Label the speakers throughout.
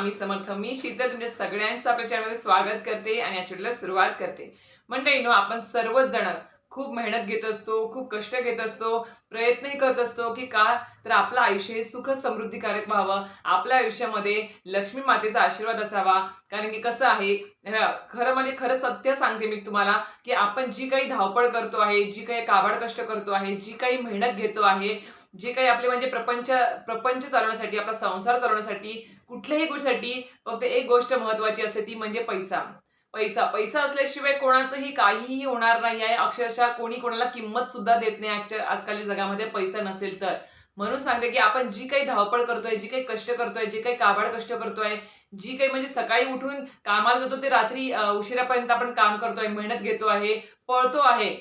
Speaker 1: स्वामी समर्थ मी शीतल तुमच्या सगळ्यांचं आपल्या चॅनलमध्ये स्वागत करते आणि या चॅनलला सुरुवात करते. मंडळीनो आपण सर्वच जण खूप मेहनत घेत असतो खूप कष्ट घेत असतो प्रयत्नही करत असतो की का तर आपलं आयुष्य हे सुख समृद्धीकारक व्हावं आपल्या आयुष्यामध्ये लक्ष्मी मातेचा आशीर्वाद असावा. कारण की कसं आहे खरं म्हणजे खरं सत्य सांगते मी तुम्हाला की आपण जी काही धावपळ करतो आहे जी काही काबाड कष्ट करतो आहे जी काही मेहनत घेतो आहे जे काही आपले म्हणजे प्रपंच प्रपंच चालवण्यासाठी आपला संसार चालवण्यासाठी कुठल्याही गोष्टीसाठी फक्त एक गोष्ट महत्वाची असते ती म्हणजे पैसा. पैसा. पैसा असल्याशिवाय कोणाचंही काहीही होणार नाही आहे. अक्षरशः कोणी कोणाला किंमत सुद्धा देत नाही आजच्या आजकालच्या जगामध्ये पैसा नसेल तर. म्हणून सांगते की आपण जी काही धावपळ करतोय जी काही कष्ट करतोय जे काही काबाड कष्ट करतोय जी काही म्हणजे सकाळी उठून कामाला जातो ते रात्री उशिरापर्यंत आपण काम करतोय मेहनत घेतो आहे पळतो आहे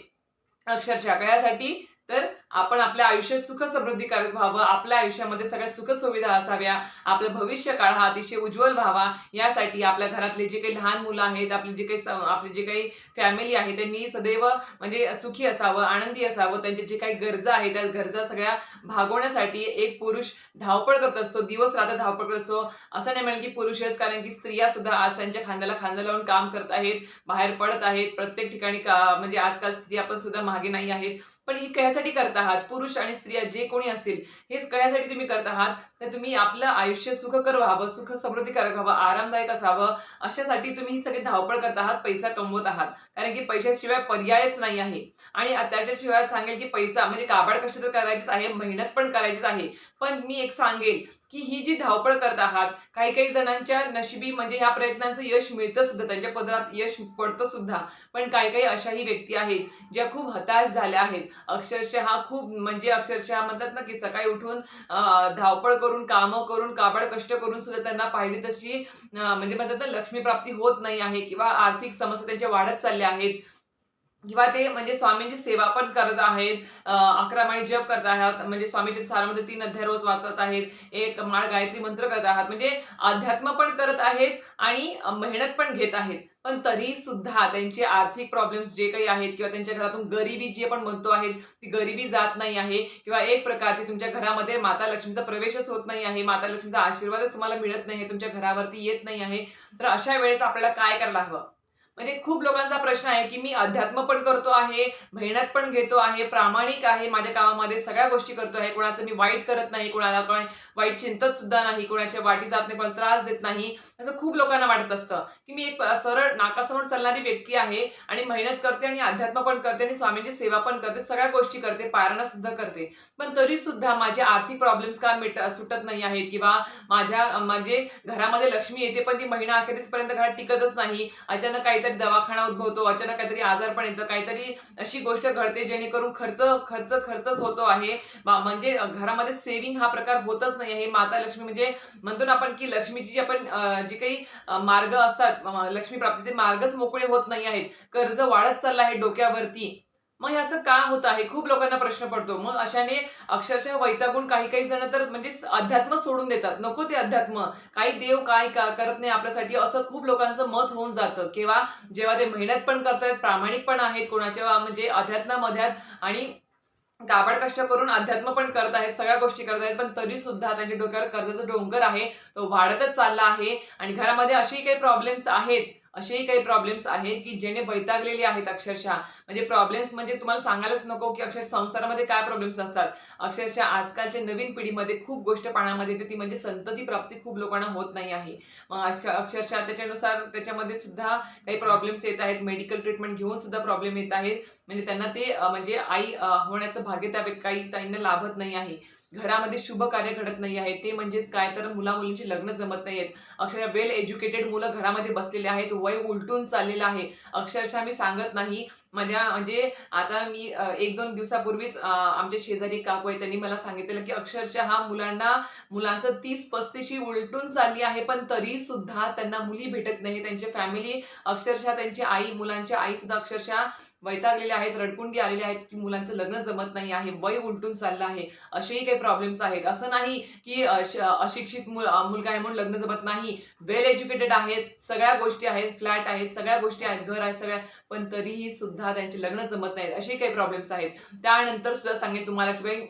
Speaker 1: अक्षरशः. कळ्यासाठी तर आपण आपल्या आयुष्यात सुख समृद्धीकारक व्हावं आपल्या आयुष्यामध्ये सगळ्या सुख सुविधा असाव्या आपलं भविष्य काळ हा अतिशय उज्ज्वल व्हावा यासाठी आपल्या घरातले जे काही लहान मुलं आहेत आपले जे काही आपली जे काही फॅमिली आहे त्यांनी सदैव म्हणजे सुखी असावं आनंदी असावं त्यांच्या जे काही गरजा आहेत त्या गरजा सगळ्या भागवण्यासाठी एक पुरुष धावपळ करत असतो दिवस रात्र धावपळ करत असतो. असं नाही म्हणेल की पुरुषच कारण की स्त्रिया सुद्धा आज त्यांच्या खांद्याला खांदा लावून काम करत आहेत बाहेर पडत आहेत प्रत्येक ठिकाणी का म्हणजे आजकाल स्त्रिया पण सुद्धा मागे नाही आहेत. पण ही कशासाठी करत आहात? पुरुष आणि स्त्रिया जे कोणी असतील हेच कशासाठी तुम्ही करत आहात? तर तुम्ही आपलं आयुष्य सुखकर व्हावं सुख समृद्धीकारक व्हावं आरामदायक असावं अशासाठी तुम्ही ही सगळी धावपळ करत आहात पैसा कमवत आहात. कारण की पैशाशिवाय पर्यायच नाही आहे. आणि त्याच्याशिवाय सांगेल की पैसा म्हणजे काबाड कष्ट तर करायचीच आहे मेहनत पण करायचीच आहे. पण मी एक सांगेल की ही जी धावपळ करत आहात काही काही जणांच्या नशिबी म्हणजे ह्या प्रयत्नांचं यश मिळतं सुद्धा त्यांच्या पदरात यश पडतं सुद्धा. पण काही काही अशाही व्यक्ती आहेत ज्या खूप हताश झाल्या आहेत. अक्षरशः खूप म्हणजे अक्षरशः म्हणतात ना की सकाळी उठून धावपळ करून कामं करून काबड कष्ट करून सुद्धा त्यांना पाहिली तशी म्हणजे म्हणतात ना लक्ष्मी प्राप्ती होत नाही आहे किंवा आर्थिक समस्या त्यांच्या वाढत चालल्या आहेत. किंवा ते म्हणजे स्वामींची सेवा पण करत आहेत अकरा माळी जप करत आहात म्हणजे स्वामीचे सारामध्ये तीन अध्याय रोज वाचत आहेत एक माळ गायत्री मंत्र करत आहात म्हणजे अध्यात्म पण करत आहेत आणि मेहनत पण घेत आहेत. पण तरी सुद्धा त्यांचे आर्थिक प्रॉब्लेम्स जे काही आहेत किंवा त्यांच्या घरातून गरिबी जी आपण म्हणतो आहेत ती गरिबी जात नाही आहे किंवा एक प्रकारची तुमच्या घरामध्ये माता लक्ष्मीचा प्रवेशच होत नाही आहे माता लक्ष्मीचा आशीर्वादच तुम्हाला मिळत नाही आहे तुमच्या घरावरती येत नाही आहे तर अशा वेळेस आपल्याला काय करायला हवं? म्हणजे खूप लोकांचा प्रश्न आहे की मी अध्यात्म पण करतो आहे मेहनत पण घेतो आहे प्रामाणिक आहे माझ्या कामामध्ये सगळ्या गोष्टी करतो आहे कोणाचं मी वाईट करत नाही कोणाला कोण वाईट चिंतत सुद्धा नाही कोणाच्या वाटी जात नाही कोणाला त्रास देत नाही असं खूप लोकांना वाटत असतं. की मी एक सरळ नाकासमोर चालणारी व्यक्ती आहे आणि मेहनत करते आणि अध्यात्म पण करते आणि स्वामींची सेवा पण करते सगळ्या गोष्टी करते पारणा सुद्धा करते. पण तरी सुद्धा माझे आर्थिक प्रॉब्लेम्स का मिट सुटत नाही आहेत किंवा माझ्या म्हणजे घरामध्ये लक्ष्मी येते पण ती महिना अखेरीसपर्यंत घरात टिकतच नाही अचानक काहीतरी दवाखाना उद्भवतो अचानक काहीतरी आजार पण येतं काहीतरी अशी गोष्ट घडते जेणेकरून खर्च खर्च खर्चच होतो आहे. म्हणजे घरामध्ये सेव्हिंग हा प्रकार होतच नाही आहे. माता लक्ष्मी म्हणजे म्हणतो ना आपण की लक्ष्मीची जी आपण जे जी काही मार्ग असतात लक्ष्मी लक्ष्मी प्राप्तीचे मार्गच मोकळे होत नाही आहेत. कर्ज वाढत चाललं आहे डोक्यावरती. मग असं का होत आहे? खूप लोकांना प्रश्न पडतो. मग अशाने अक्षरशः वैतागून काही काही जण तर म्हणजे अध्यात्म सोडून देतात. नको ते अध्यात्म. काही देव काय का- करत नाही आपल्यासाठी असं खूप लोकांचं मत होऊन जातं. किंवा जेव्हा ते मेहनत पण करतात प्रामाणिक पण आहेत कोणाच्या म्हणजे अध्यात्मामध्ये आणि काबड कष्ट करून अध्यात्म पण करत आहेत सगळ्या गोष्टी करत आहेत पण तरी सुद्धा त्यांच्या डोक्यावर कर्जाचा डोंगर आहे तो वाढतच चालला आहे आणि घरामध्ये असेही काही प्रॉब्लेम्स आहेत असेही काही प्रॉब्लेम्स आहेत की जेणे वैतागलेले आहेत अक्षरशः. म्हणजे प्रॉब्लेम्स म्हणजे तुम्हाला सांगायलाच नको की अक्षर संसारामध्ये काय प्रॉब्लेम्स असतात. अक्षरशः आजकालच्या नवीन पिढीमध्ये खूप गोष्ट पाण्यामध्ये येते ती म्हणजे संतती प्राप्ती खूप लोकांना होत नाही आहे. मग अक्ष- अक्षरशः त्याच्यानुसार त्याच्यामध्ये सुद्धा काही प्रॉब्लेम्स येत आहेत. मेडिकल ट्रीटमेंट घेऊन सुद्धा प्रॉब्लेम येत आहेत. म्हणजे त्यांना ते म्हणजे आई होण्याचं भाग्य त्या काही ताईंना लाभत नाही आहे. घरामध्ये शुभ कार्य घडत नाही आहे. ते म्हणजेच काय? तर मुला मुलींची लग्न जमत नाही आहेत अक्षरशः वेल एज्युकेटेड मुलं घरामध्ये बसलेले आहेत. वय उलटून चाललेलं आहे. अक्षरशः मी सांगत नाही. माझ्या म्हणजे आता मी एक दोन दिवसापूर्वीच आमच्या शेजारी काकू आहे. त्यांनी मला सांगितलेलं की अक्षरशः हा मुलांना मुलांचं तीस पस्तीशी उलटून चालली आहे. पण तरी सुद्धा त्यांना मुली भेटत नाही. त्यांची फॅमिली अक्षरशः त्यांची आई मुलांची आई सुद्धा अक्षरशः वैतागलेले आहेत रडकुंडी आलेले आहेत की मुलांचं लग्न जमत नाही आहे वय उलटून चाललं आहे असेही काही प्रॉब्लेम्स आहेत. असं नाही की अश- अशिक्षित मुल मुलगा आहे म्हणून लग्न जमत नाही. वेल एज्युकेटेड आहेत सगळ्या गोष्टी आहेत फ्लॅट आहेत सगळ्या गोष्टी आहेत घर आहेत सगळ्या पण तरीही सुद्धा त्यांचे लग्न जमत नाहीत असे काही प्रॉब्लेम्स आहेत. त्यानंतर सुद्धा सांगेन तुम्हाला की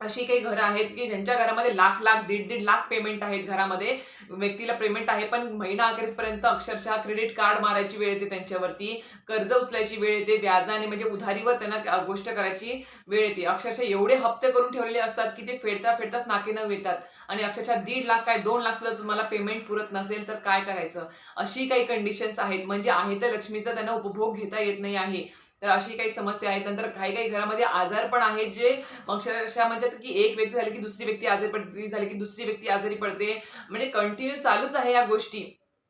Speaker 1: अशी काही घरं आहेत की ज्यांच्या घरामध्ये लाख लाख दीड दीड लाख पेमेंट आहेत घरामध्ये. व्यक्तीला पेमेंट आहे पण महिना अखेरपर्यंत अक्षरशः क्रेडिट कार्ड मारायची वेळ येते त्यांच्यावरती. कर्ज उचलायची वेळ येते व्याजाने म्हणजे उधारीवर त्यांना गोष्ट करायची वेळ येते. अक्षरशः एवढे हप्ते करून ठेवलेले असतात की ते फेडता फेडताच नाके न येतात आणि अक्षरशः दीड लाख काय दोन लाख सुद्धा तुम्हाला पेमेंट पुरत नसेल तर काय करायचं? अशी काही कंडिशन्स आहेत. म्हणजे आहे तर लक्ष्मीचा त्यांना उपभोग घेता येत नाही आहे. तर अशी काही समस्या आहेत. नंतर काही काही घरामध्ये आजार पण आहेत जे अक्षरशः म्हणजे की एक व्यक्ती झाली की दुसरी व्यक्ती आजारी पडते झाली की दुसरी व्यक्ती आजारी पडते. म्हणजे कंटिन्यू चालूच आहे या गोष्टी.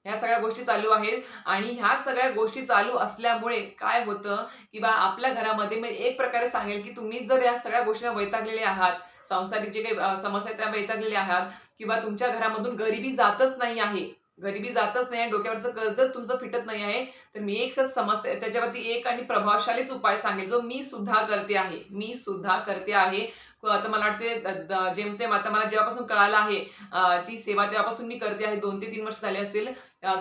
Speaker 1: ह्या सगळ्या गोष्टी चालू आहेत. आणि ह्या सगळ्या गोष्टी चालू असल्यामुळे काय होतं की बा आपल्या घरामध्ये मी एक प्रकारे सांगेल की तुम्ही जर या सगळ्या गोष्टींना वैतागलेले आहात सांसारिक जे काही समस्या त्या वैतागलेल्या आहात किंवा तुमच्या घरामधून गरिबी जातच नाही आहे गरिबी जातच नाही डोक्यावरचं कर्जच तुमचं फिटत नाही आहे. तर मी एक समस्या त्याच्यावरती एक आणि प्रभावशालीच उपाय सांगेल जो मी सुद्धा करते आहे. मी सुद्धा करते आहे. आता मला वाटते जेमतेम आता मला जेव्हापासून कळालं आहे ती सेवा तेव्हापासून मी करते आहे. दोन ते तीन वर्ष झाले असतील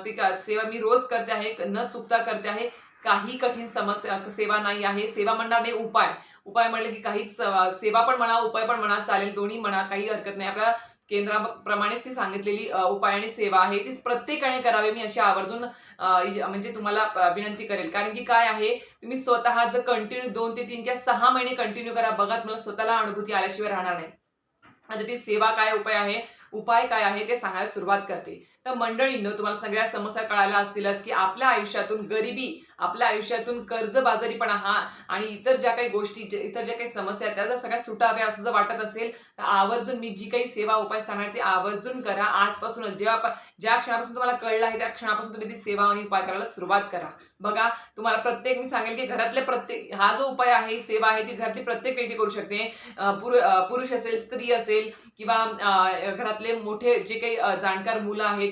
Speaker 1: ती सेवा मी रोज करते आहे न चुकता करते आहे. काही कठीण समस्या सेवा नाही आहे. सेवा म्हणणार नाही उपाय. उपाय म्हणले की काहीच सेवा पण म्हणा उपाय पण म्हणा चालेल दोन्ही म्हणा काही हरकत नाही. आपल्या केंद्राप्रमाणेच ती सांगितलेली उपाय आणि सेवा आहे. ती प्रत्येकाने करावी मी अशी आवर्जून म्हणजे तुम्हाला विनंती करेल. कारण की काय आहे तुम्ही स्वतः जर कंटिन्यू दोन ते तीन किंवा सहा महिने कंटिन्यू करा बघा तुम्हाला स्वतःला अनुभूती आल्याशिवाय राहणार नाही. आता ती सेवा काय उपाय आहे उपाय काय आहे ते सांगायला सुरुवात करते. तर मंडळींनो तुम्हाला सगळ्या समस्या कळाल्या असतीलच की आपल्या आयुष्यातून गरिबी आपल्या आयुष्यातून कर्जबाजारीपणा हा आणि इतर ज्या काही गोष्टी इतर ज्या काही समस्या आहेत त्या जर सगळ्या सुटाव्या असं जर वाटत असेल तर आवर्जून मी जी काही सेवा उपाय सांगणार ते आवर्जून करा. आजपासूनच जेव्हा ज्या क्षणापासून तुम्हाला कळलं आहे त्या क्षणापासून तुम्ही ती सेवा आणि उपाय करायला सुरुवात करा. बघा तुम्हाला प्रत्येक मी सांगेल की घरातले प्रत्येक हा जो उपाय आहे ही सेवा आहे ती घरातली प्रत्येक व्यक्ती करू शकते. अं, पुरु- पुरुष असेल स्त्री असेल किंवा घरातले मोठे जे काही जाणकार मुलं आहेत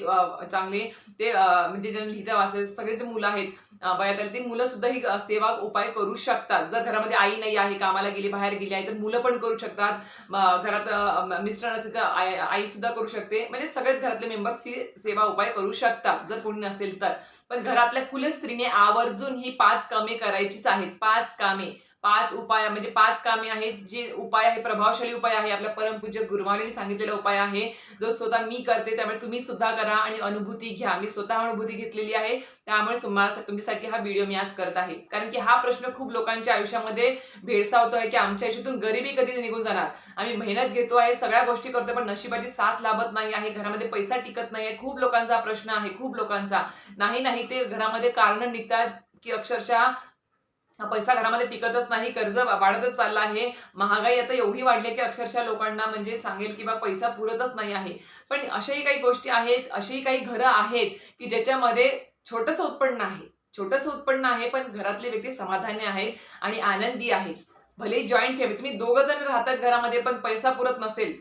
Speaker 1: चांगले ते म्हणजे ज्यांना लिहिता वाचते सगळे जे मुलं आहेत अं, वयात आले, ते मुलं सुद्धा ही सेवा उपाय करू शकतात. जर घरामध्ये आई नाही आहे कामाला गेली बाहेर गेली आहे तर मुलं पण करू शकतात. घरात मिस्टर नसेल तर आई आई सुद्धा करू शकते. म्हणजे सगळेच घरातले मेंबर्स ही सेवा उपाय करू शकता जर कोणी नसेल तर. पण घरातल्या कुलस्त्रीने आवर्जून ही पाच कामे करायचीच आहेत. पाच कामे. पाच उपाय म्हणजे पाच कामे आहेत जे उपाय आहे प्रभावशाली उपाय आहे आपल्या परमपूज्य गुरुमालीने सांगितलेला उपाय आहे. जो स्वतः मी करते त्यामुळे तुम्ही सुद्धा करा आणि अनुभूती घ्या. मी स्वतः अनुभूती घेतलेली आहे. त्यामुळे तुम्हाला तुमच्यासाठी हा व्हिडिओ मी आज करत आहे. कारण की हा प्रश्न खूप लोकांच्या आयुष्यामध्ये भेडसावतो आहे की आमच्या आयुष्यातून गरिबी कधी निघून जाणार? आम्ही मेहनत घेतो आहे सगळ्या गोष्टी करतो पण नशिबाची साथ लाभत नाही आहे. घरामध्ये पैसा टिकत नाही आहे. खूप लोकांचा हा प्रश्न आहे खूप लोकांचा. नाही नाही ते घरामध्ये कारण निघतात की अक्षरशः पैसा घरामध्ये टिकतच नाही कर्ज वाढतच चाललं आहे. महागाई आता एवढी वाढली की अक्षरशः लोकांना म्हणजे सांगेल की बा पैसा पुरतच नाही आहे. पण अशाही काही गोष्टी आहेत अशीही काही घरं आहेत की ज्याच्यामध्ये छोटंसं उत्पन्न आहे. छोटंसं उत्पन्न आहे पण घरातले व्यक्ती समाधानी आहेत आणि आनंदी आहेत. भले जॉईंट फॅमिली तुम्ही दोघं जण राहतात घरामध्ये पण पैसा पुरत नसेल.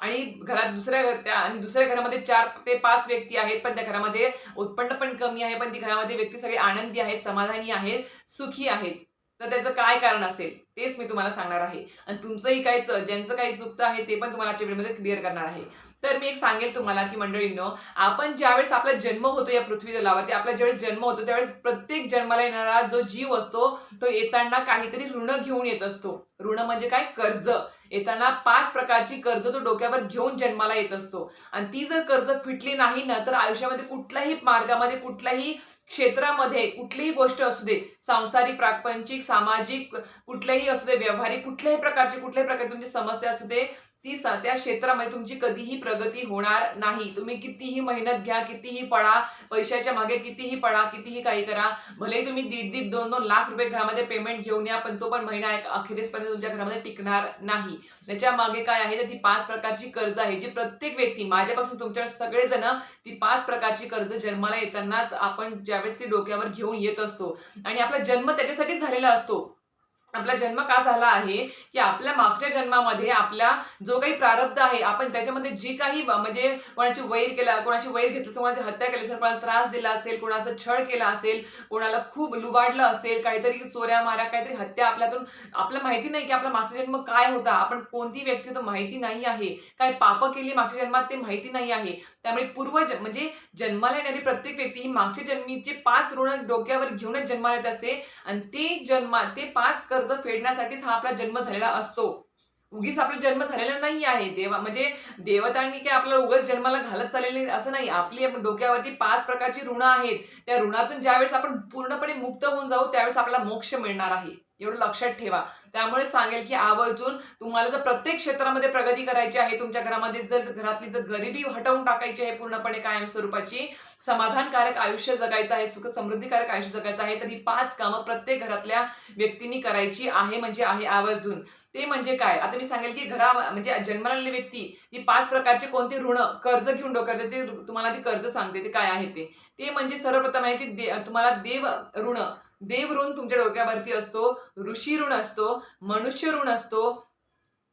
Speaker 1: आणि घरात दुसऱ्या घर- त्या आणि दुसऱ्या घरामध्ये चार ते पाच व्यक्ती आहेत पण त्या घरामध्ये उत्पन्न पण कमी आहे पण ती घरामध्ये व्यक्ती सगळे आनंदी आहेत समाधानी आहेत सुखी आहेत. तर त्याचं काय कारण असेल तेच मी तुम्हाला सांगणार आहे. आणि तुमचंही काय ज्यांचं काही चुकतं आहे ते पण तुम्हाला आजच्या व्हिडिओमध्ये क्लिअर करणार आहे. तर मी एक सांगेल तुम्हाला की मंडळींनो आपण ज्यावेळेस आपला जन्म होतो या पृथ्वी ते आपला ज्यावेळेस जन्म होतो त्यावेळेस प्रत्येक जन्माला येणारा जो जीव असतो तो येताना काहीतरी ऋण घेऊन येत असतो. ऋण म्हणजे काय? कर्ज. येताना पाच प्रकारची कर्ज तो डोक्यावर घेऊन जन्माला येत असतो. आणि ती जर कर्ज फिटली नाही ना तर आयुष्यामध्ये कुठल्याही मार्गामध्ये कुठल्याही क्षेत्रामध्ये कुठलीही गोष्ट असू दे सांसारिक प्रापंचिक सामाजिक कुठल्याही असू दे व्यावहारिक कुठल्याही प्रकारची कुठल्याही प्रकारची तुमची समस्या असू दे ती त्या क्षेत्रामध्ये तुमची कधीही प्रगती होणार नाही. तुम्ही कितीही मेहनत घ्या कितीही पळा पैशाच्या मागे कितीही पळा कितीही काही करा भले तुम्ही दीड दीड दोन दोन लाख रुपये घरामध्ये पेमेंट घेऊन या पण तो पण महिना एक अखेरीसपर्यंत तुमच्या घरामध्ये टिकणार नाही. त्याच्यामागे काय आहे? तर ती पाच प्रकारची कर्ज आहे जी प्रत्येक व्यक्ती माझ्यापासून तुमच्या सगळेजण ती पाच प्रकारची कर्ज जन्माला येतानाच आपण ज्यावेळेस ती डोक्यावर घेऊन येत असतो. आणि आपला जन्म त्याच्यासाठीच झालेला असतो. आपला जन्म का झाला आहे की आपल्या मागच्या जन्मामध्ये आपला जो काही प्रारब्ध आहे आपण त्याच्यामध्ये जी काही म्हणजे कोणाची वैर केला कोणाची वैर घेतली कोणाची हत्या केली असेल कोणाला त्रास दिला असेल कोणाचा छळ केला असेल कोणाला खूप लुबाडलं असेल काहीतरी चोऱ्या माऱ्या काहीतरी हत्या आपल्यातून आपल्याला माहिती नाही की आपला मागचा जन्म काय होता आपण कोणती व्यक्ती होतो माहिती नाही आहे. काय पाप केली मागच्या जन्मात ते माहिती नाही आहे. त्यामुळे पूर्वज म्हणजे जन्माला येणारी प्रत्येक व्यक्ती ही मागच्या जन्मीचे पाच ऋण डोक्यावर घेऊनच जन्माला येत असते. आणि ते जन्मा ते पाच कर्ज फेडण्यासाठीच हा आपला जन्म झालेला असतो. उगीच आपला जन्म झालेला नाही आहे. देवा म्हणजे देवतांनी काय आपल्याला उगाच जन्माला घालत चाललेले असं नाही. आपली डोक्यावरती पाच प्रकारची ऋण आहेत. त्या ऋणातून ज्यावेळेस आपण पूर्णपणे मुक्त होऊन जाऊ त्यावेळेस आपल्याला मोक्ष मिळणार आहे. एवढं लक्षात ठेवा. त्यामुळे सांगेल की आवर्जून तुम्हाला जर प्रत्येक क्षेत्रामध्ये प्रगती करायची आहे तुमच्या घरामध्ये जर घरातली जर गरिबी हटवून टाकायची आहे पूर्णपणे कायम स्वरूपाची समाधानकारक आयुष्य जगायचं आहे सुख समृद्धीकारक आयुष्य जगायचं आहे तर ही पाच कामं प्रत्येक घरातल्या व्यक्तींनी करायची आहे म्हणजे आहे आवर्जून. ते म्हणजे काय? आता मी सांगेल की घरा म्हणजे जन्माला आलेली व्यक्ती ही पाच प्रकारचे कोणते ऋण कर्ज घेऊन डोक्यात ते तुम्हाला ती कर्ज सांगते ते काय आहे ते? ते म्हणजे सर्वप्रथम आहे की दे- तुम्हाला देव ऋण देव ऋण तुमच्या डोक्यावरती असतो ऋषी ऋण असतो मनुष्य ऋण असतो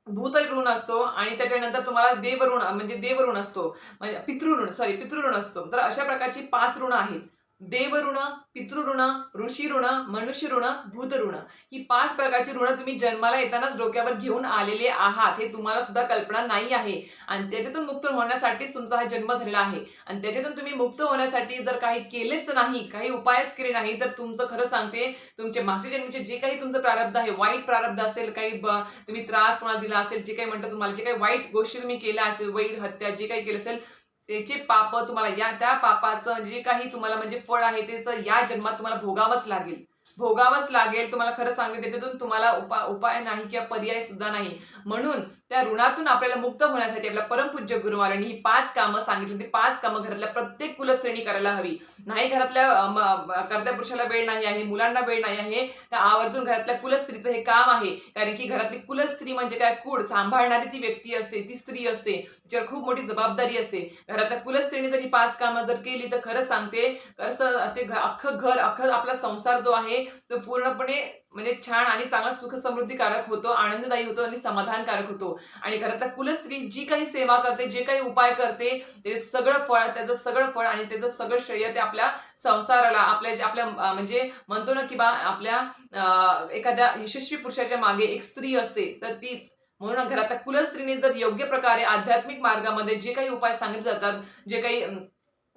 Speaker 1: भूत ऋण असतो आणि त्याच्यानंतर तुम्हाला देव ऋण म्हणजे देव ऋण असतो. म्हणजे पितृऋण सॉरी पितृऋण असतो. तर अशा प्रकारची पाच ऋण आहेत. देवऋण पितृऋण ऋषी ऋण मनुष्य ऋण भूत ऋण ही पाच प्रकारची ऋण तुम्ही जन्माला येतानाच डोक्यावर घेऊन आलेले आहात. हे तुम्हाला सुद्धा कल्पना नाही आहे. आणि त्याच्यातून मुक्त होण्यासाठीच तुमचा हा जन्म झालेला आहे. आणि त्याच्यातून तुम्ही मुक्त होण्यासाठी जर काही केलेच नाही काही उपायच केले नाही तर तुमचं खरं सांगते तुमचे मागच्या जन्मीचे जे काही तुमचं प्रारब्ध आहे वाईट प्रारब्ध असेल काही ब- तुम्ही त्रास कोणाला दिला असेल जे काही म्हणतात तुम्हाला जे काही वाईट गोष्टी तुम्ही केल्या असेल वैर हत्या जे काही केलं असेल त्याचे पाप तुम्हाला या त्या पापाचं जे काही तुम्हाला म्हणजे फळ आहे त्याचं या जन्मात तुम्हाला भोगावंच लागेल. भोगावंच लागेल. तुम्हाला खरं सांगते त्याच्यातून तुम्हाला उपा उपाय नाही किंवा पर्याय सुद्धा नाही. म्हणून त्या ऋणातून आपल्याला मुक्त होण्यासाठी आपल्या परमपूज्य गुरुवारांनी ही पाच कामं सांगितली ती पाच कामं घरातल्या प्रत्येक कुलश्रेणी करायला हवी. नाही घरातल्या कर्त्या पुरुषाला वेळ नाही आहे मुलांना वेळ नाही आहे त्या आवर्जून घरातल्या कुलस्त्रीचं हे काम आहे. कारण की घरातली कुलस्त्री म्हणजे काय? कूड सांभाळणारी ती व्यक्ती असते ती स्त्री असते. तिच्यावर खूप मोठी जबाबदारी असते. घरातल्या कुलस्त्रीने जर ही पाच कामं जर केली तर खरं सांगते कसं ते अख्खं घर अख्खं आपला संसार जो आहे तो पूर्णपणे म्हणजे छान आणि चांगला सुख समृद्धीकारक होतो आनंददायी होतो आणि समाधानकारक होतो. आणि घरातल्या कुलस्त्री जी काही सेवा करते जे काही उपाय करते ते सगळं फळ त्याचं सगळं फळ आणि त्याचं सगळं श्रेय ते आपल्या संसाराला आपल्या जे- आपल्या म्हणजे म्हणतो ना की बा आपल्या अं, एखाद्या यशस्वी पुरुषाच्या मागे एक स्त्री असते तर तीच. म्हणून घरातल्या कुलस्त्रीने जर योग्य प्रकारे आध्यात्मिक मार्गामध्ये जे काही उपाय सांगितले जातात जे काही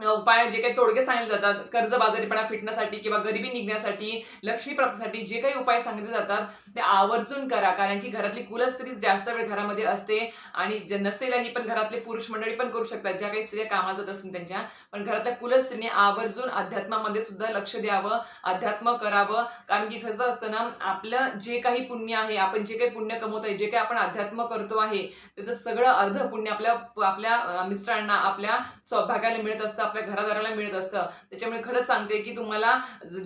Speaker 1: उपाय जे काही तोडगे सांगितले जातात कर्जबाजारीपणा फिटण्यासाठी किंवा गरिबी निघण्यासाठी लक्ष्मी प्राप्तीसाठी जे काही उपाय सांगितले जातात ते आवर्जून करा. कारण की घरातली कुलस्त्रीच जास्त वेळ घरामध्ये असते आणि जे नसेलही पण घरातले पुरुष मंडळी पण करू शकतात. ज्या काही स्त्रिया कामाला जात असतील त्यांच्या. पण घरातल्या कुलस्त्रीने आवर्जून अध्यात्मामध्ये सुद्धा लक्ष द्यावं अध्यात्म करावं. कारण की कसं असतं ना आपलं जे काही पुण्य आहे आपण जे काही पुण्य कमवत आहे जे काही आपण अध्यात्म करतो आहे त्याचं सगळं अर्ध पुण्य आपल्या आपल्या मिस्टरांना आपल्या सौभाग्याला मिळत असतं. आपल्या घरादाराला मिळत असतं. त्याच्यामुळे खरंच सांगते की तुम्हाला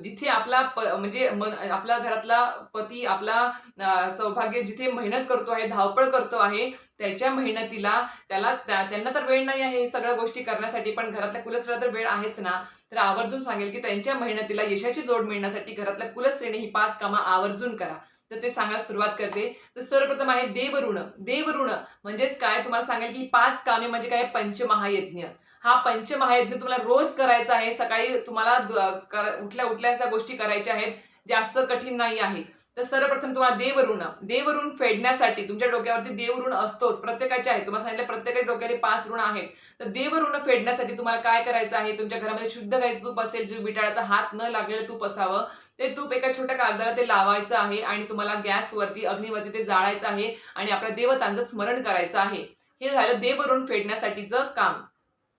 Speaker 1: जिथे आपला प- म्हणजे मन आपल्या घरातला पती आपला सौभाग्य जिथे मेहनत करतो आहे धावपळ करतो आहे त्याच्या मेहनतीला त्याला त्यांना तर वेळ नाही आहे हे सगळ्या गोष्टी करण्यासाठी पण घरातल्या कुलस्त्रीला तर वेळ आहेच ना. तर आवर्जून सांगेल की त्यांच्या मेहनतीला यशाची जोड मिळण्यासाठी घरातल्या कुलस्त्रीने ही पाच कामं आवर्जून करा. तर ते सांगायला सुरुवात करते. तर सर्वप्रथम आहे देवऋण. देवऋण म्हणजेच काय? तुम्हाला सांगेल की पाच कामे म्हणजे काय? पंचमहायज्ञ. हा पंचमहायज्ञ तुम्हाला रोज करायचा आहे. सकाळी तुम्हाला उठल्या उठल्या अशा गोष्टी करायच्या आहेत जास्त कठीण नाही आहे. तर सर्वप्रथम तुम्हाला देवऋण देवऋण फेडण्यासाठी तुमच्या डोक्यावरती देवऋण असतोच प्रत्येकाचे आहे. तुम्हाला सांगितलं प्रत्येकाच्या डोक्यावर पाच ऋण आहेत. तर देवऋण फेडण्यासाठी तुम्हाला काय करायचं आहे? तुमच्या घरामध्ये शुद्ध गायचं तूप असेल जे विटाळाचा हात न लागलेलं तूप असावं ते तूप एका छोट्या कागदाला ते लावायचं आहे आणि तुम्हाला गॅसवरती अग्निवरती ते जाळायचं आहे आणि आपल्या देवतांचं स्मरण करायचं आहे. हे झालं देवऋण फेडण्यासाठीचं काम.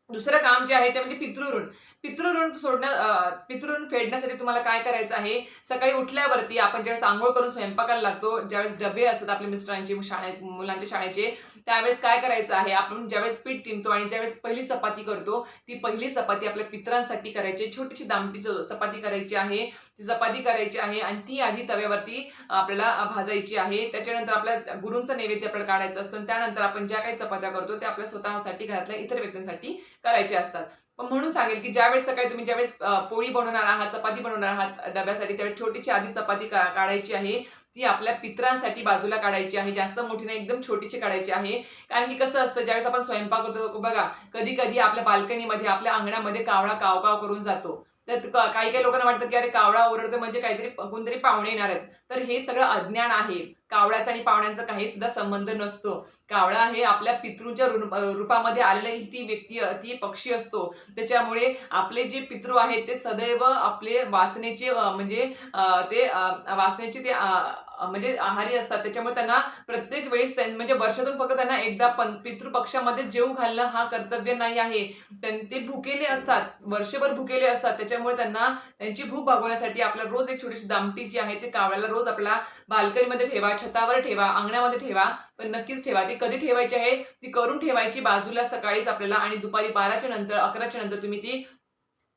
Speaker 1: दुसरं काम जे आहे ते म्हणजे पितृऋण. पितृऋण सोडण्या पितृऋण फेडण्यासाठी तुम्हाला काय करायचं आहे? सकाळी उठल्यावरती आपण ज्यावेळेस आंघोळ करून स्वयंपाकाला लागतो ज्यावेळेस डबे असतात आपल्या मिस्टरांचे शाळे मुलांच्या शाळेचे त्यावेळेस काय करायचं आहे? आपण ज्यावेळेस पीठ तिंबतो आणि ज्यावेळेस पहिली चपाती करतो ती पहिली चपाती आपल्या पितरांसाठी करायची. छोटीशी दामटी चपाती करायची आहे. ती चपाती करायची आहे आणि ती आधी तव्यावरती आपल्याला भाजायची आहे. त्याच्यानंतर आपल्या गुरूंचा नैवेद्य आपल्याला काढायचा असतो आणि त्यानंतर आपण ज्या काही चपात्या करतो त्या आपल्या स्वतःसाठी घरातल्या इतर व्यक्तींसाठी करायचे असतात. म्हणून सांगेल की ज्यावेळेस सकाळी तुम्ही ज्यावेळेस पोळी बनवणार आहात चपाती बनवणार आहात डब्यासाठी त्यावेळेस छोटीशी आधी चपाती का- काढायची आहे. ती आपल्या पित्रांसाठी बाजूला काढायची आहे. जास्त मोठी नाही एकदम छोटीशी काढायची आहे. कारण की कसं असतं ज्यावेळेस आपण स्वयंपाक करतो बघा कधी कधी आपल्या बाल्कनीमध्ये आपल्या अंगणामध्ये कावळा कावकाव करून जातो. तर काही काही लोकांना वाटतं की अरे कावळा ओरडतो म्हणजे काहीतरी कोणतरी पाहुणे येणार आहेत. तर हे सगळं अज्ञान आहे. कावळ्याचा आणि पाहुण्यांचा काही सुद्धा संबंध नसतो. कावळा हे आपल्या पितृच्या रू- रूपामध्ये आलेली ती व्यक्ती ती पक्षी असतो. त्याच्यामुळे आपले जे पितृ आहेत ते सदैव आपले वासनेचे म्हणजे ते वासनेचे ते म्हणजे आहारी असतात. त्याच्यामुळे त्यांना प्रत्येक वेळेस त्यां- म्हणजे वर्षातून फक्त त्यांना एकदा पण पितृपक्षामध्ये जेव घालणं हा कर्तव्य नाही आहे. त्यां- ते भुकेले असतात. वर्षभर भुकेले असतात. त्याच्यामुळे त्यांना त्यांची भूक भागवण्यासाठी आपल्याला रोज एक छोटीशी दामटी जी आहे ते कावळ्याला रोज आपल्या बाल्कनीमध्ये ठेवा छतावर ठेवा अंगणामध्ये ठेवा पण नक्कीच ठेवा. ती कधी ठेवायची आहे? ती करून ठेवायची बाजूला सकाळीच आपल्याला आणि दुपारी बाराच्या नंतर अकराच्या नंतर तुम्ही ती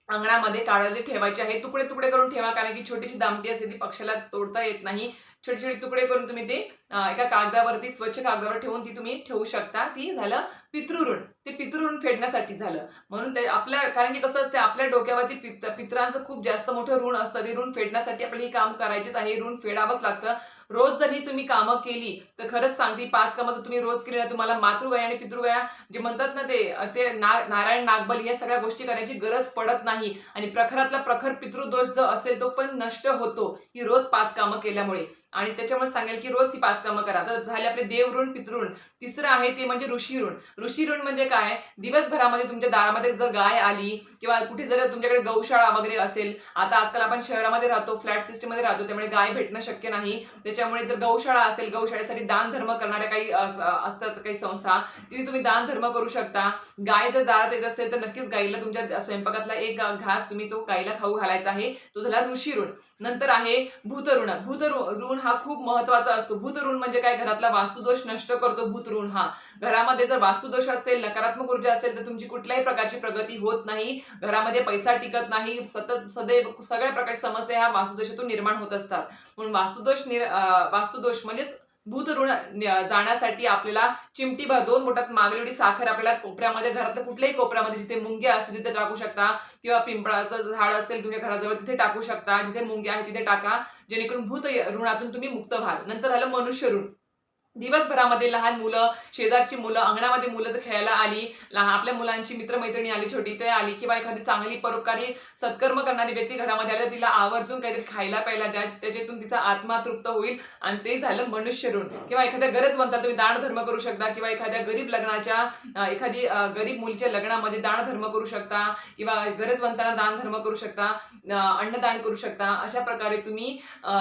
Speaker 1: अंगणामध्ये काढायला ठेवायची आहे. तुकडे तुकडे करून ठेवा कारण की छोटीशी दामटी असते ती पक्षाला तोडता येत नाही. छोटे छोटे तुकडे करून तुम्ही ते एका कागदावरती स्वच्छ कागदावर ठेवून ती तुम्ही ठेवू शकता. ती झालं पितृऋण. ते पितृऋण फेडण्यासाठी झालं. म्हणून ते आपल्या कारण की कसं असतं आपल्या डोक्यावरती पित पित्रांचं खूप जास्त मोठं ऋण असतं. ते ऋण फेडण्यासाठी आपल्याला हे काम करायचेच आहे. ऋण फेडावंच लागतं. रोज जर ही तुम्ही कामं केली तर खरंच सांगते पाच कामं जर तुम्ही रोज केली ना तुम्हाला मातृगया आणि पितृगया जे म्हणतात ना ते ते ना नारायण नागबल या सगळ्या गोष्टी करण्याची गरज पडत नाही. आणि प्रखरातला प्रखर पितृदोष जो असेल तो पण नष्ट होतो ही रोज पाच कामं केल्यामुळे. आणि त्याच्यामुळे सांगेल की रोज ही पाच कामं करा. तर झाले आपले देवऋण पितृण तिसरं आहे ते म्हणजे ऋषी ऋण ऋषी ऋण म्हणजे काय? दिवसभरामध्ये तुमच्या दारामध्ये जर गाय आली किंवा कुठे जर तुमच्याकडे गौशाळा वगैरे असेल आता आजकाल आपण शहरामध्ये राहतो फ्लॅट सिस्टीममध्ये राहतो त्यामुळे गाय भेटणं शक्य नाही. त्याच्यामुळे जर गौशाळा असेल गौशाळेसाठी दान धर्म करणाऱ्या काही अस- असतात काही संस्था तिथे तुम्ही दान धर्म करू शकता. गाय जर दारात येत असेल तर नक्कीच गाईला तुमच्या स्वयंपाकातला एक घास तुम्ही तो गाईला खाऊ घालायचा आहे. तो झाला ऋषी ऋण नंतर आहे भूतऋण. ऋण हा खूप महत्त्वाचा असतो. भूतऋण म्हणजे काय? घरातला वास्तुदोष नष्ट करतो भूतऋण हा. घरामध्ये जर वास्तुदोष असेल नकारात्मक ऊर्जा असेल तर तुमची कुठल्याही प्रकारची प्रगती होत नाही. घरामध्ये पैसा टिकत नाही. सतत सदैव सगळ्या प्रकारच्या समस्या ह्या वास्तुदोषातून निर्माण होत असतात. म्हणून वास्तुदोष निर वास्तुदोष म्हणजेच भूतऋण जाण्यासाठी आपल्याला चिमटीभर दोन बोटात मागली एवढी साखर आपल्याला कोपऱ्यामध्ये घरातल्या कुठल्याही कोपऱ्यामध्ये जिथे मुंगे असतील तिथे टाकू शकता. किंवा पिंपळाचं झाड असेल तुमच्या घराजवळ तिथे टाकू शकता. जिथे मुंग्या आहे तिथे टाका. जेणेकरून भूत ऋणातून तुम्ही मुक्त व्हाल. नंतर आलं मनुष्य ऋण. दिवसभरामध्ये लहान मुलं शेजारची मुलं अंगणामध्ये मुलं जर खेळायला आली लहान आपल्या मुलांची मित्रमैत्रिणी आली छोटी ते आली किंवा एखादी चांगली परोपकारी सत्कर्म करणारी व्यक्ती घरामध्ये आली तर तिला आवर्जून काहीतरी खायला प्यायला द्या. त्याच्यातून तिचा आत्मा तृप्त होईल आणि ते झालं मनुष्य ऋण किंवा एखाद्या गरज तुम्ही दानधर्म करू शकता किंवा एखाद्या गरीब लग्नाच्या एखादी गरीब मुलीच्या लग्नामध्ये दान धर्म करू शकता किंवा गरजवंतांना दान धर्म करू शकता अन्नदान करू शकता. अशा प्रकारे तुम्ही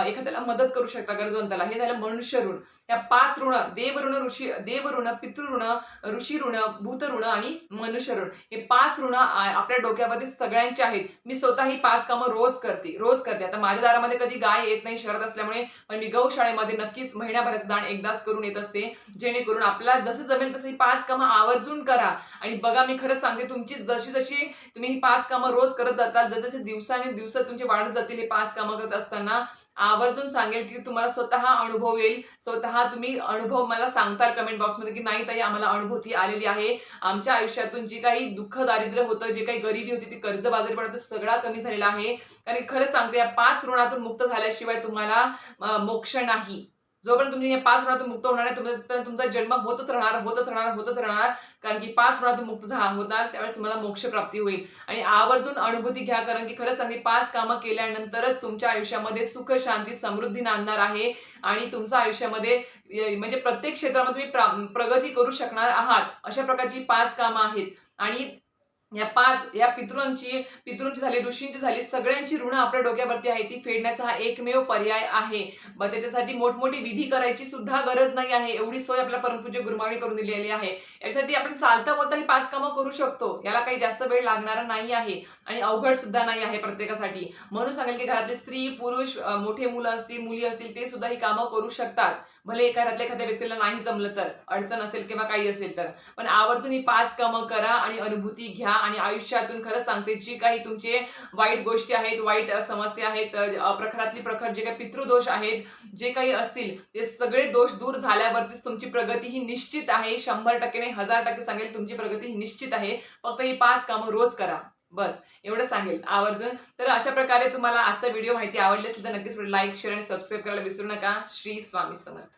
Speaker 1: एखाद्याला मदत करू शकता गरजवंताला. हे झालं मनुष्य ऋण या पाच ऋण देवऋण ऋषी देवऋण पितृऋण ऋषी ऋण भूतऋण आणि मनुष्य ऋण हे पाच ऋण आपल्या डोक्यामध्ये सगळ्यांचे आहेत. मी स्वतः ही पाच कामं रोज करते रोज करते. आता माझ्या दारामध्ये कधी गाय येत नाही शरद असल्यामुळे पण मी गौशाळेमध्ये नक्कीच महिन्याभराचं दाण एकदाच करून येत असते. जेणेकरून आपल्याला जसं जमेल तसं ही पाच कामं आवर्जून करा. आणि बघा मी खरंच सांगते तुमची जशी जशी तुम्ही ही पाच कामं रोज करत जातात जसे जसे दिवसाने दिवस तुमचे वाढत जातील हे पाच कामं करत असताना आवर्जून सांगेल की तुम्हाला स्वतः अनुभव येईल. स्वतः तुम्ही अनुभव मला सांगताल कमेंट बॉक्समध्ये की नाही ताई आम्हाला अनुभूती आलेली आहे. आमच्या आयुष्यातून जी काही दुःख दारिद्र्य होतं जे काही गरिबी होती ती कर्ज बाजारी पडत सगळा कमी झालेला आहे. कारण खरंच सांगते या पाच ऋणातून मुक्त झाल्याशिवाय तुम्हाला मोक्ष नाही. जोपर्यंत तुम्ही या पाच ऋणातून मुक्त होणार आहे तुमचा तुमचा जन्म होतच राहणार होतच राहणार होतच राहणार. कारण की पाच ऋणातून मुक्त झा होणार त्यावेळेस तुम्हाला मोक्ष प्राप्ती होईल. आणि आवर्जून अनुभूती घ्या कारण की खरंच सांगते पाच कामं केल्यानंतरच तुमच्या आयुष्यामध्ये सुख शांती समृद्धी नांदणार आहे. आणि तुमच्या आयुष्यामध्ये म्हणजे प्रत्येक क्षेत्रामध्ये तुम्ही प्रा- प्रगती करू शकणार आहात. अशा प्रकारची पाच कामं आहेत. आणि या पाच या पितृंची पितृंची झाली ऋषींची झाली सगळ्यांची ऋण आपल्या डोक्यावरती आहे. ती फेडण्याचा हा एकमेव पर्याय आहे. मग त्याच्यासाठी मोठमोठी विधी करायची सुद्धा गरज नाही आहे. एवढी सोय आपल्या परमपूज्य गुरुमावणी करून दिलेली आहे. यासाठी आपण चालता बोलता ही पाच कामं करू शकतो. याला काही जास्त वेळ लागणारा नाही आहे आणि अवघड सुद्धा नाही आहे प्रत्येकासाठी. म्हणून सांगेल की घरातले स्त्री पुरुष मोठे मुलं असतील मुली असतील ते सुद्धा ही कामं करू शकतात. भले एका घरातल्या एखाद्या व्यक्तीला नाही जमलं तर अडचण असेल किंवा काही असेल तर. पण आवर्जून ही पाच कामं करा आणि अनुभूती घ्या. आणि आयुष्यातून खरंच सांगते जी काही तुमचे वाईट गोष्टी आहेत वाईट समस्या आहेत प्रखरातली प्रखर जे काही पितृदोष आहेत जे काही असतील ते सगळे दोष दूर झाल्यावरतीच तुमची प्रगती ही निश्चित आहे. शंभर टक्के नाही हजार टक्के सांगेल तुमची प्रगती ही निश्चित आहे. फक्त ही पाच कामं रोज करा. बस एवढं सांगेल. आवर्जून. तर अशा प्रकारे तुम्हाला आजचा व्हिडिओ माहिती आवडली असेल तर नक्कीच लाईक शेअर आणि सबस्क्राईब करायला विसरू नका. श्री स्वामी समर्थ.